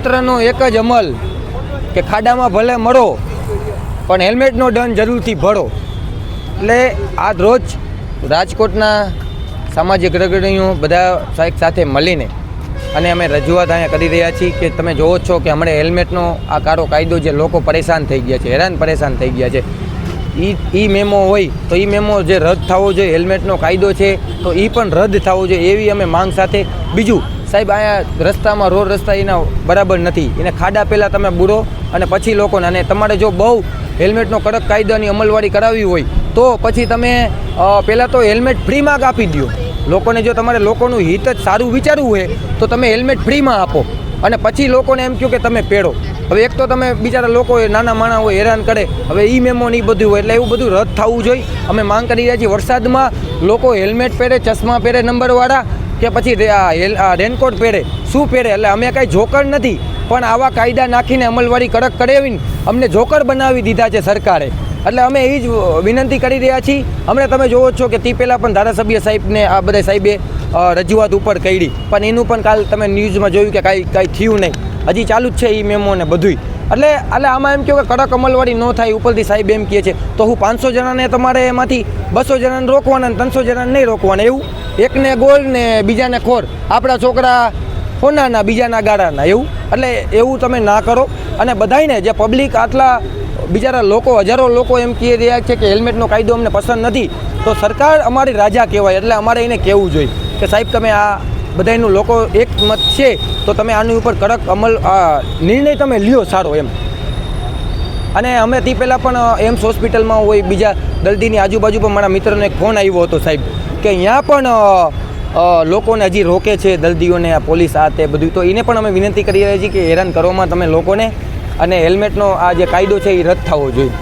તંત્રનો એક જ અમલ કે ખાડામાં ભલે મળો પણ હેલ્મેટનો દંડ જરૂરથી ભરો. એટલે આજ રોજ રાજકોટના સામાજિક અગ્રણીઓ બધા સાહેબ સાથે મળીને અને અમે રજૂઆત અહીંયા કરી રહ્યા છીએ કે તમે જોવો છો કે હમણાં હેલ્મેટનો આ કાળો કાયદો જે લોકો પરેશાન થઈ ગયા છે, હેરાન પરેશાન થઈ ગયા છે. ઈ એ મેમો હોય તો એ મેમો જે રદ થવો જોઈએ, હેલ્મેટનો કાયદો છે, તો એ પણ રદ થવો જોઈએ એવી અમે માંગ સાથે. બીજું, સાહેબ, અહીંયા રસ્તામાં, રોડ રસ્તા એના બરાબર નથી. એને ખાડા પહેલાં તમે બુરો અને પછી લોકોને. અને તમારે જો બહુ હેલ્મેટનો કડક કાયદાની અમલવારી કરાવવી હોય, તો પછી તમે પહેલાં તો હેલ્મેટ ફ્રીમાં આપી દો લોકોને જો તમારે લોકોનું હિત જ સારું વિચારવું હોય, તો તમે હેલ્મેટ ફ્રીમાં આપો. અને પછી લોકોને એમ કહો કે તમે પહેરો. હવે એક તો તમે બિચારા લોકો નાના માણા હોય હેરાન કરે. હવે ઈ મેમો ને બધું હોય એટલે એવું બધું રદ થવું જોઈએ. અમે માંગ કરી રહ્યા છીએ વરસાદમાં લોકો હેલ્મેટ પહેરે, ચશ્મા પહેરે, નંબરવાળા કે પછી રેનકોટ પહેરે, શું પહેરે? એટલે અમે કાંઈ જોકર નથી. પણ આવા કાયદા નાખીને અમલવારી કડક કરાવીને અમને જોકર બનાવી દીધા છે સરકારે. એટલે અમે એ જ વિનંતી કરી રહ્યા છીએ. હમણાં તમે જોવો છો કે તે પહેલાં પણ ધારાસભ્ય સાહેબને આ બધા સાહેબે રજૂઆત ઉપર કરી. પણ એનું પણ કાલ તમે ન્યૂઝમાં જોયું કે કાંઈ કાંઈ થયું નહીં. હજી ચાલુ જ છે એ મેમો ને બધુંય. એટલે એટલે આમાં એમ કહો કે કડક અમલવાળી ન થાય ઉપરથી સાહેબ એમ કહે છે, તો હું પાંચસો જણાને તમારે એમાંથી બસો જણાને રોકવાના ત્રણસો જણાને નહીં રોકવાના. એવું? એકને ગોળ ને બીજાને ખોર. આપણા છોકરા હોનાના, બીજાના ગાળાના. એવું? એટલે એવું તમે ના કરો. અને બધાયને જે પબ્લિક આટલા બિચારા લોકો, હજારો લોકો એમ કહી રહ્યા છે કે હેલ્મેટનો કાયદો અમને પસંદ નથી, તો સરકાર અમારી રાજા કહેવાય. એટલે અમારે એને કહેવું જોઈએ કે સાહેબ તમે આ બધાયનું લોકો એક મત છે, તો તમે આની ઉપર કડક અમલ નિર્ણય તમે લ્યો સારો એમ. અને અમે તે પહેલાં પણ એમ્સ હોસ્પિટલમાં હોય, બીજા દર્દીની આજુબાજુ પણ મારા મિત્રનો એક ફોન આવ્યો હતો સાહેબ, કે અહીંયા પણ લોકોને હજી રોકે છે દર્દીઓને, આ પોલીસ, આ તે બધું. તો એને પણ અમે વિનંતી કરી રહ્યા છીએ કે હેરાન કરવામાં તમે લોકોને અને હેલ્મેટનો આ જે કાયદો છે એ રદ થવો જોઈએ.